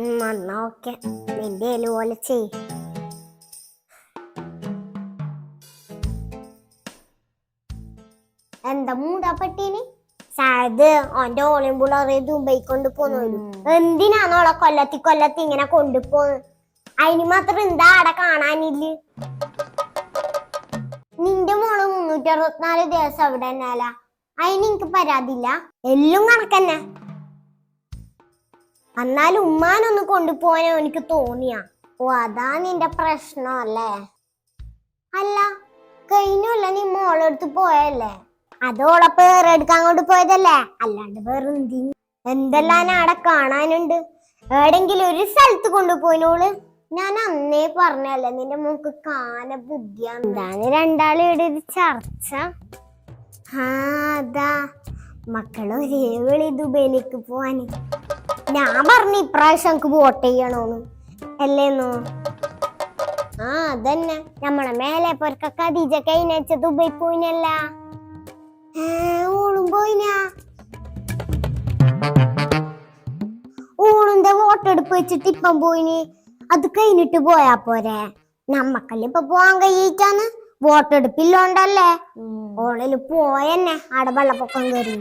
എന്നാ ഓക്കെ. നിന്റെ ഏൽ പോലെ ചെയ് എന്താ മൂടാ പട്ടീന് സായത് ഓന്റെ ഓളിയും പിള്ളേറെ ദുബൈ കൊണ്ട് പോന്നു എന്തിനാണ് ഓളെ കൊല്ലത്തി കൊല്ലത്തി ഇങ്ങനെ കൊണ്ടുപോന്ന് അതിന് മാത്രം എന്താ അവിടെ കാണാനില്ല? നിന്റെ മോൾ മുന്നൂറ്റി അറുപത്തിനാല് ദിവസം അവിടെ തന്നെ അല്ല അതിന് എനിക്ക് പരാതിയില്ല. എല്ലാം കണക്കന്നെ. എന്നാലും ഉമ്മാനൊന്ന് കൊണ്ടുപോകാനോ എനിക്ക് തോന്നിയാ. ഓ അതാ നിന്റെ പ്രശ്നം അല്ലേ? അല്ല കഴിഞ്ഞല്ല നീ മോളെടുത്ത് പോയല്ലേ അതോളപ്പ് എടുക്കാൻ കൊണ്ട് പോയതല്ലേ? അല്ലാണ്ട് വേറെ എന്തെല്ലാം അവിടെ കാണാനുണ്ട്? എവിടെങ്കിലും ഒരു സ്ഥലത്ത് കൊണ്ടുപോയിനോൾ? ഞാൻ അന്നേ പറഞ്ഞല്ലേ നിന്റെ മൂക്ക് കാന ബുദ്ധിയാണ് രണ്ടാളും ഇവിടെ ഒരു ചർച്ച? ആ അതാ. മക്കളൊരേ വിളി ദുബൈയിലേക്ക് പോവാന്. ഞാൻ പറഞ്ഞു ഇപ്രാവശ്യം നമുക്ക് വോട്ട് ചെയ്യണോന്ന്. അല്ലേന്നോ? ആ അതന്നെ. നമ്മളെ മേലെ പൊരക്കൊക്കെ ഖദീജ കഴിഞ്ഞ ദുബൈ പോയിനല്ല. ഓളും പോയിനാ? ഓളുന്റെ വോട്ടെടുപ്പ് വെച്ചിട്ട് ഇപ്പം പോയിന്. അത് കഴിഞ്ഞിട്ട് പോയാ പോരെ. നമ്മക്കല്ല ഇപ്പൊ പോവാൻ കഴിയിട്ടാന്ന് വോട്ടെടുപ്പില്ലോണ്ടല്ലേ? ഓളിൽ പോയെന്നെ. ആടെ വെള്ളപ്പൊക്കം കയറി